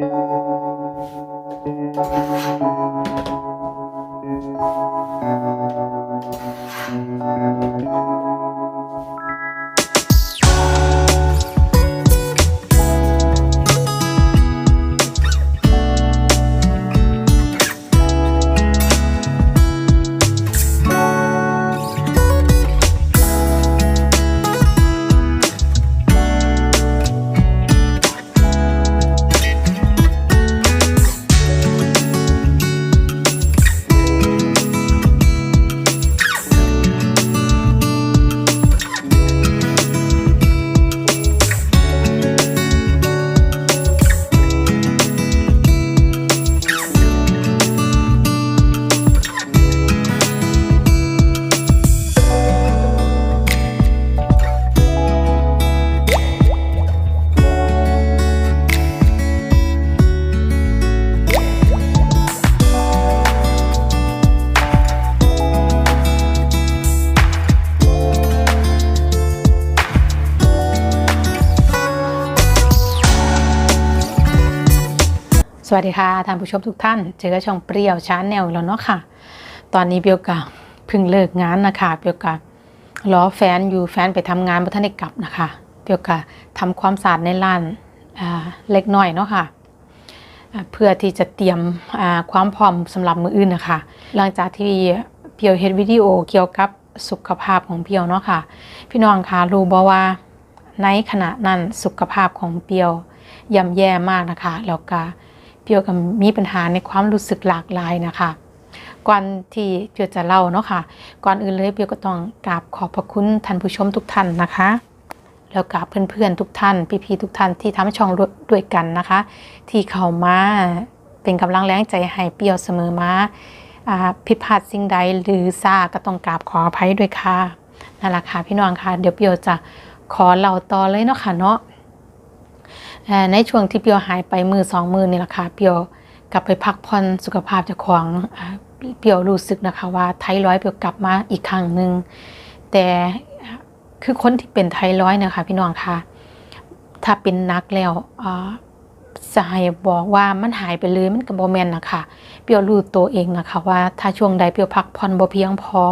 うん。 สวัสดีค่ะท่านผู้ชมทุกท่าน เจอกับช่องเปรี้ยวชาแนลแล้วเนาะค่ะ ตอนนี้เปียวกะเพิ่งเลิกงานนะคะเปียวกะรอแฟนอยู่แฟนไปทำงานบ่ทันได้กลับนะคะเปียวกะทำความสะอาดในร้านเล็กน้อยเนาะค่ะอ่าเพื่อที่จะเตรียมความพร้อมสำหรับมืออื่นนะคะ หลังจากที่เปียวเฮ็ดวิดีโอเกี่ยวกับสุขภาพของเปียวเนาะค่ะ พี่น้องคะรู้บ่ว่าในขณะนั้นสุขภาพของเปียวย่ำแย่มากนะคะแล้วก็ เปียวกับมีปัญหาในความรู้สึกหลากหลายนะคะ ก่อนที่เปียวจะเล่าเนาะค่ะ ก่อนอื่นเลยเปียวก็ต้องกราบขอบพระคุณท่านผู้ชมทุกท่านนะคะ แล้วกับเพื่อนๆทุกท่าน พี่ๆทุกท่านที่ทำช่องด้วยกันนะคะ ที่เข้ามาเป็นกำลังแรงใจให้เปียวเสมอมาอผิดพลาดสิ่งใดหรือซาก็ต้องกราบขออภัยด้วยค่ะนั่นแหละค่ะพี่น้องค่ะเดี๋ยวเปียวจะขอเล่าต่อเลยเนาะค่ะเนาะ ในช่วงที่เปียวหายไปมือสองมือนี่แหละค่ะเปียวกลับไปพักผ่อนสุขภาพเจ้าของเปียวรู้สึกนะคะว่าไทร้อยเปียวกลับมาอีกครั้งหนึ่งแต่คือคนที่เป็นไทร้อยนะคะพี่น้องคะถ้าเป็นนักแล้วอ่าจะให้บอกว่ามันหายไปเลยมันกับบแมนนะคะเปียวรู้ตัวเองนะคะว่า ถ้าช่วงใดเปียวพักผ่อนบ่เพียงพอ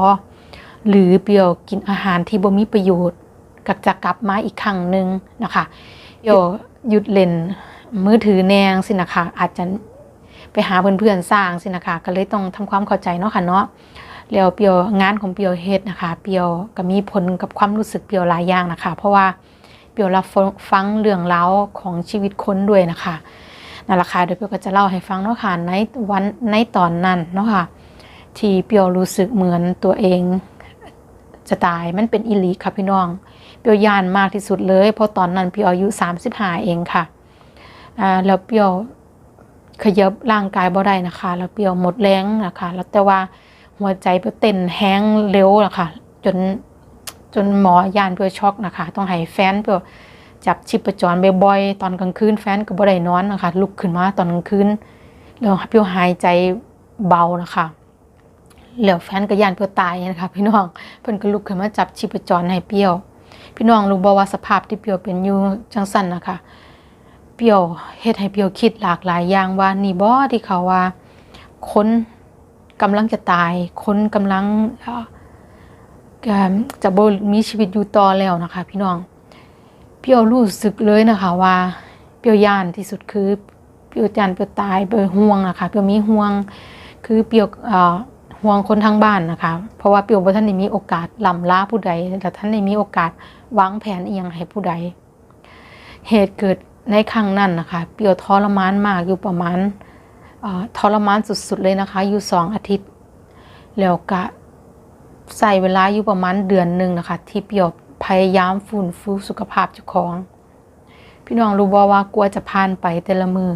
หรือเปียวกินอาหารที่บ่มีประโยชน์ก็จะกลับมาอีกครั้งหนึ่งนะคะเปียวหยุดเล่นมือถือแนงสินะคะอาจจะไปหาเพื่อนๆสร้างสินะคะก็เลยต้องทำความเข้าใจเนาะค่ะเนาะแล้วเปียวงานของเปียวเฮ็ดนะคะเปียวก็มีผลกับความรู้สึกเปียวหลายอย่างนะคะ เพราะว่าเปียวรับฟังเรื่องราวของชีวิตคนด้วยนะคะนั่นแหละค่ะเดี๋ยวเปียวก็จะเล่าให้ฟังเนาะค่ะในวันในตอนนั้นเนาะค่ะที่เปียวรู้สึกเหมือนตัวเอง จะตายมันเป็นอิลีค่ะพี่น้องเปียวยานมากที่สุดเลย เพราะตอนนั้นเปียวอายุ35เองค่ะอ่าแล้วเปียวขยับร่างกายบ่ได้นะคะ แล้วเปียวหมดแรงนะคะแล้วแต่ว่าหัวใจเปียวเต้นแห้งเร็วนะคะจนจนหมอยานเปียวช็อกนะคะ ต้องให้แฟนเปียวจับชิปประจรบ่อยๆตอนกลางคืนแฟนก็บ่ได้นอนนะคะ ลุกขึ้นมาตอนกลางคืนแล้วเปียวหายใจเบานะคะ แล้วแฟนก็ยานเปียวตายนะคะพี่น้องเพิ่นก็ลุกขึ้นมาจับชีพจรให้เปียว พี่น้องรู้บ่ว่าสภาพที่เปียวเป็นอยู่จังสั่นนะคะ เปียวเฮ็ดให้เปียวคิดหลากหลายอย่างว่านี่บ่ที่เขาว่าคนกำลังจะตาย คนกำลังจะบ่มีชีวิตอยู่ต่อแล้วนะคะ พี่น้อง เปียวรู้สึกเลยนะคะว่า เปียวยานที่สุดคือเปียวยานเปียวตายเปียวห่วงนะคะเปียวมีห่วงคือเปียวเอ่อ ห่วงคนทางบ้านนะคะ เพราะว่าเปียวบ่ทันได้มีโอกาสลำลาผู้ใดและท่านได้มีโอกาสวางแผนเอียงให้ผู้ใด เหตุเกิดในครั้งนั้นนะคะเปียวทรมานมากอยู่ประมาณทรมานสุดๆเลยนะคะ อยู่สองอาทิตย์ แล้วก็ใส่เวลาอยู่ประมาณเดือนหนึ่งนะคะ ที่เปียวพยายามฟื้นฟูสุขภาพเจ้าของ พี่น้องรู้บ่ว่ากลัวจะผ่านไปแต่ละมือ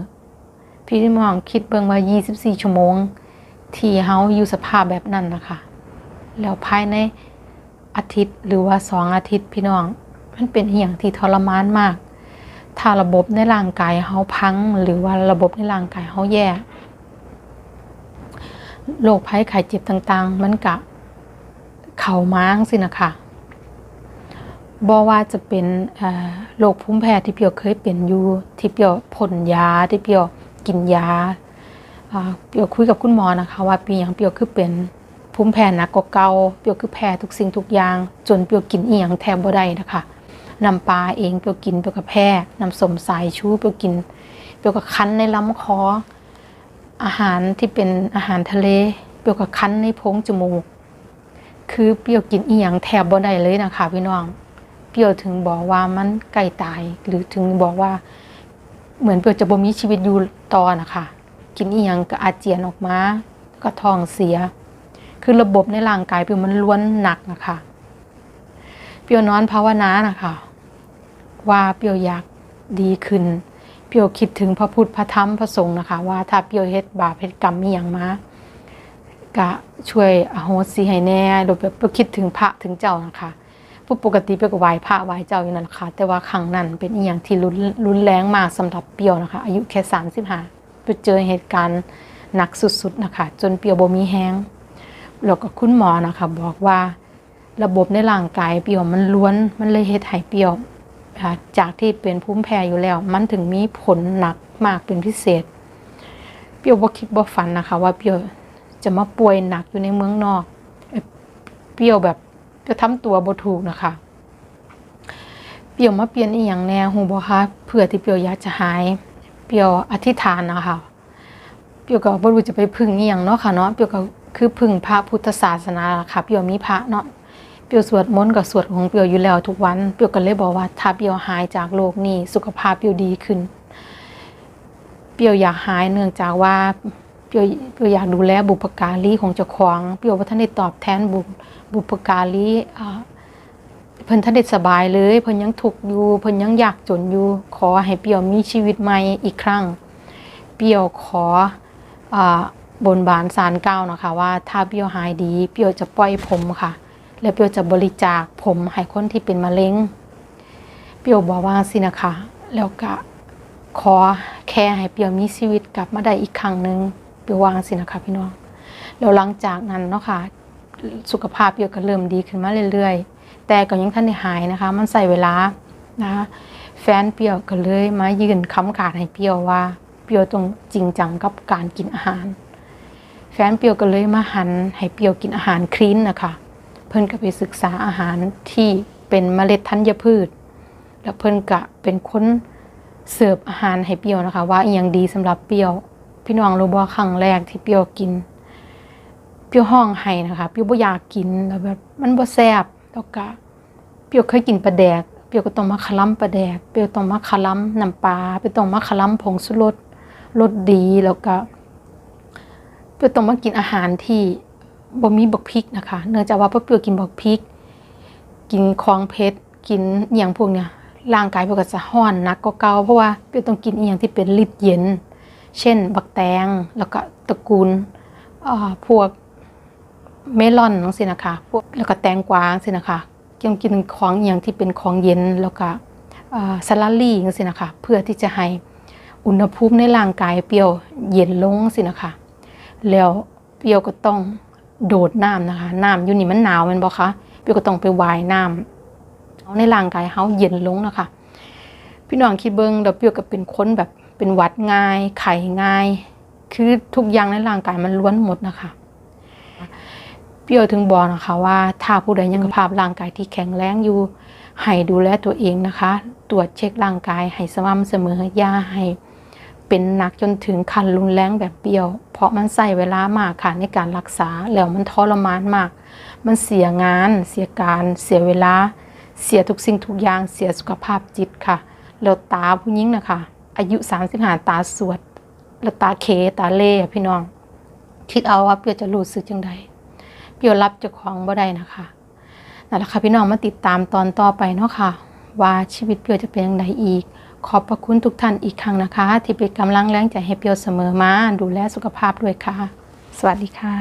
พี่น้องคิดเบิ่งว่า 24 ชั่วโมง ที่เฮาอยู่สภาพแบบนั้นนะคะ แล้วภายในอาทิตย์หรือว่าสองอาทิตย์พี่น้อง มันเป็นอหย่างที่ทรมานมาก ถ้าระบบในร่างกายเฮาพัง หรือว่าระบบในร่างกายเฮาแย่โรคภัยไข้เจ็บต่างๆ มันกะเข่าม้างสินะคะบ่ว่าจะเป็นโรคภูมิแพ้ที่เปียวเคยเป็นอยู่ที่เปียวพ่นยาที่เปียวกินยา เปียวคุยกับคุณหมอนะคะ ว่าปีหยังเปียวคือเป็นภูมิแพ้หนักกว่าเก่าเปียวคือแพ้ทุกสิ่งทุกอย่าง จนเปียวกินอีหยังแทบบ่ได้นะคะน้ำปลาเองเปียวกินเปียวก็แพ้น้ำสมสายชูเปียวกินเปียวก็คั้นในลำคออาหารที่เป็นอาหารทะเล เปียวก็คั้นในโพงจมูก คือเปียวกินอีหยังแทบบ่ได้เลยนะคะพี่น้อง เปียวถึงบอกว่ามันใกล้ตายหรือถึงบอกว่า เหมือนเปียวจะบ่มีชีวิตอยู่ต่อนะคะ กินอีหยังก็อาเจียนออกมาก็ท้องเสีย คือระบบในร่างกายเปียวมันล้วนหนักนะคะเปียวนอนภาวนานะคะ ว่าเปียวอยากดีขึ้น เปียวคิดถึงพระพุทธพระธรรมพระสงฆ์นะคะ ว่าถ้าเปียวเฮ็ดบาปเฮ็ดกรรมมีหยังมาก็ช่วยอโหสิให้แน่โดยแบบคิดถึงพระถึงเจ้านะคะผู้ปกติเปียวก็ไหว้พระไหว้เจ้าอยู่นั่นแหละค่ะแต่ว่าครั้งนั้นเป็นอีหยังที่รุนรุนแรงมากสำหรับเปียวนะคะ อายุแค่35 ไปเจอเหตุการณ์หนักสุดๆนะคะจนเปียวบมีแห้งแล้วก็คุณหมอนะคะบอกว่าระบบในร่างกายเปียวมันล้วนมันเลยเฮ็ดให้เปียวนะคะจากที่เป็นภูมิแพ้อยู่แล้ว มันถึงมีผลหนักมากเป็นพิเศษ เปียวบ่คิดบ่ฝันนะคะ ว่าเปียวจะมาป่วยหนักอยู่ในเมืองนอก เปียวแบบจะทำตัวบ่ถูกนะคะ เปียวมาเปลี่ยนอีหยังแน่หูบ่คะเพื่อที่เปียวอยากจะหาย เปี้ยวอธิษฐานนะคะเปี้ยวก็บ่รู้จะไปพึ่งอีหยังเนาะค่ะเนาะเปี้ยวก็คือพึ่งพระพุทธศาสนาค่ะเปี้ยวมีพระเนาะเปี้ยวสวดมนต์กับสวดของเปี้ยวอยู่แล้วทุกวันเปี้ยวก็เลยบอกว่าถ้าเปี้ยวหายจากโรคนี้สุขภาพเปี้ยวดีขึ้น เปี้ยวอยากหายเนื่องจากว่าเปียวเปียวอยากดูแลบุพการีของเจ้าของเปียวว่าท่านได้ตอบแทนบุบุพการีอ่า เพิ่นท่านได้สบายเลย เพิ่นยังทุกข์อยู่ เพิ่นยังอยากจนอยู่ ขอให้เปียวมีชีวิตใหม่อีกครั้ง เปียวขออ่าบนบานสารเก้านะคะว่าถ้าเปียวหายดี เปียวจะปล่อยผมค่ะ และเปียวจะบริจาคผมให้คนที่เป็นมะเร็ง เปียวบอกว่าสินะคะ แล้วก็ขอแค่ให้เปียวมีชีวิตกลับมาได้อีกครั้งหนึ่งเปียววางสินะคะพี่น้อง แล้วหลังจากนั้นเนาะค่ะสุขภาพเปียวก็เริ่มดีขึ้นมาเรื่อยๆ แต่ก็ยังท่านได้หายนะคะ มันใส่เวลานะคะแฟนเปียวก็เลยมายืนค้ำขาดให้เปียวว่า เปียวต้องจริงจังกับการกินอาหาร แฟนเปียวก็เลยมาหันให้เปียวกินอาหารคลีนนะคะเพิ่นก็ไปศึกษาอาหารที่เป็นเมล็ดธัญพืช แล้วเพิ่นก็เป็นคนเสิร์ฟอาหารให้เปียวนะคะ ว่าอีหยังดีสำหรับเปียว พี่น้องรู้บ่ครั้งแรกที่เปียวกิน เปียวห้องไห้นะคะ เปียวบ่อยากกินแล้วแบบมันบ่แซ่บ แล้วก็เปียวเคยกินปลาแดก เปียวก็ต้องมาคลัมปลาแดก เปียวต้องมาคลัมน้ำปลาเปียวต้องมาคลัมผงชูรสรสดีแล้วก็ เปียวต้องมากินอาหารที่บ่มีบักพริกนะคะ เนื่องจากว่าเปียวกินบักพริก กินของเผ็ดกินอย่างพวกเนี้ยร่างกายเปียวก็จะห้อนนักกว่าเกาเพราะว่าเปียวต้องกินอย่างที่เป็นลิตรเย็น เช่น บักแตงแล้วก็ตระกูลพวก เมลอนนังสินะคะพวกแล้วก็แตงกวาสินะคะยังกินของอย่างที่เป็นของเย็นแล้วก็สลัดลี่นังสินะคะเพื่อที่จะให้อุณหภูมิในร่างกายเปรียวเย็นลงสินะคะ แล้วเปรียวก็ต้องโดดน้ำนะคะ น้ำอยู่นี่มันหนาวมันบอกคะเปรียวก็ต้องไปว่ายน้ำเอาในร่างกายเฮาเย็นลงนะคะ พี่น้องคิดเบิ้งเดี๋ยวเปรียวก็เป็นคนแบบเป็นวัดง่าย ไข้ง่าย คือทุกอย่างในร่างกายมันล้วนหมดนะคะ เปียวถึงบอกนะคะว่าถ้าผู้ใดยังภาพร่างกายที่แข็งแรงอยู่ให้ดูแลตัวเองนะคะ ตรวจเช็คร่างกายให้สม่ำเสมออย่าให้เป็นหนักจนถึงขั้นรุนแรงแบบเปียว เพราะมันใส่เวลามากค่ะในการรักษาแล้วมันทรมานมาก มันเสียงาน เสียการเสียเวลา เสียทุกสิ่งทุกอย่างเสียสุขภาพจิตค่ะแล้วตาผู้หญิงนะคะ อายุ35ตาสวดแล้วตาเคตาเล่พี่น้อง คิดเอาว่าเปียวจะรู้สึกจังใด เปียวรับเจ้าของบ่ได้นะคะนั่นแหละค่ะพี่น้องมาติดตามตอนต่อไปเนาะค่ะ ว่าชีวิตเปียวจะเป็นยังไงอีก ขอบพระคุณทุกท่านอีกครั้งนะคะ ที่เป็นกำลังแรงใจให้เปียวเสมอมาดูแลสุขภาพด้วยค่ะ สวัสดีค่ะ